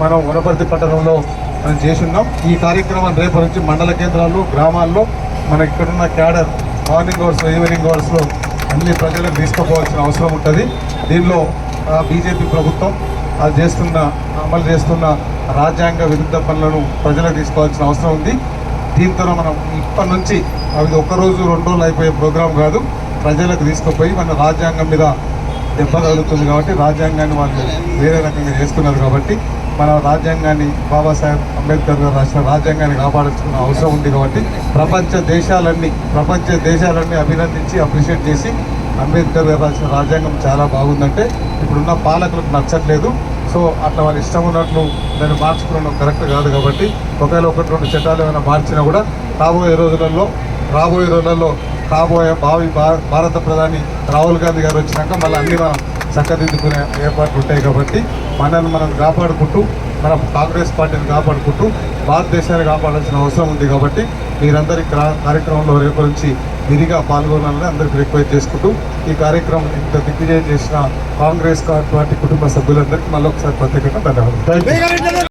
మనం వనపర్తి పట్టణంలో మనం చేస్తున్నాం. ఈ కార్యక్రమం రేపు నుంచి మండల కేంద్రాల్లో గ్రామాల్లో మన ఇక్కడున్న క్యాడర్ మార్నింగ్ అవర్స్ ఈవినింగ్ అవర్స్లో అన్ని ప్రజలకు తీసుకుపోవాల్సిన అవసరం ఉంటుంది. దీనిలో బీజేపీ ప్రభుత్వం అది చేస్తున్న అమలు చేస్తున్న రాజ్యాంగ విరుద్ధ పనులను ప్రజలకు తీసుకోవాల్సిన అవసరం ఉంది. దీంతో మనం ఇప్పటి నుంచి అవి ఒక రోజు రెండు రోజులు అయిపోయే ప్రోగ్రాం కాదు. ప్రజలకు తీసుకుపోయి మన రాజ్యాంగం మీద దెబ్బ తగులుతుంది కాబట్టి రాజ్యాంగాన్ని వాళ్ళు వేరే రకంగా చేస్తున్నారు కాబట్టి మన రాజ్యాంగాన్ని బాబాసాహెబ్ అంబేద్కర్ గారు రాసిన రాజ్యాంగాన్ని కాపాడుతున్న అవసరం ఉంది కాబట్టి ప్రపంచ దేశాలన్నీ ప్రపంచ దేశాలన్నీ అభినందించి అప్రిషియేట్ చేసి అంబేద్కర్ గారు రాసిన రాజ్యాంగం చాలా బాగుందంటే ఇప్పుడున్న పాలకులకు నచ్చట్లేదు. సో అట్లా వాళ్ళు ఇష్టం ఉన్నట్లు దాన్ని మార్చుకోవడం కరెక్ట్ కాదు కాబట్టి ఒకవేళ ఒకటి రెండు చట్టాలు ఏమైనా మార్చినా కూడా రాబోయే రోజులలో రాబోయే రోజులలో రాబోయే భావి భారత ప్రధాని రాహుల్ గాంధీ గారు వచ్చినాక మళ్ళీ అన్ని మనం చక్కదిద్దుకునే ఏర్పాట్లు ఉంటాయి కాబట్టి మనల్ని మనం కాపాడుకుంటూ మనం కాంగ్రెస్ పార్టీని కాపాడుకుంటూ భారతదేశాన్ని కాపాడాల్సిన అవసరం ఉంది కాబట్టి మీరందరి క్రా- కార్యక్రమంలో రేపు నుంచి విధిగా పాల్గొనాలని అందరికీ రిక్వెస్ట్ చేసుకుంటూ ఈ కార్యక్రమం ఇంత దిగ్విజయం చేసిన కాంగ్రెస్ పార్టీ కుటుంబ సభ్యులందరికీ మళ్ళీ ఒకసారి ప్రత్యేకంగా ధన్యవాదాలు. Thank you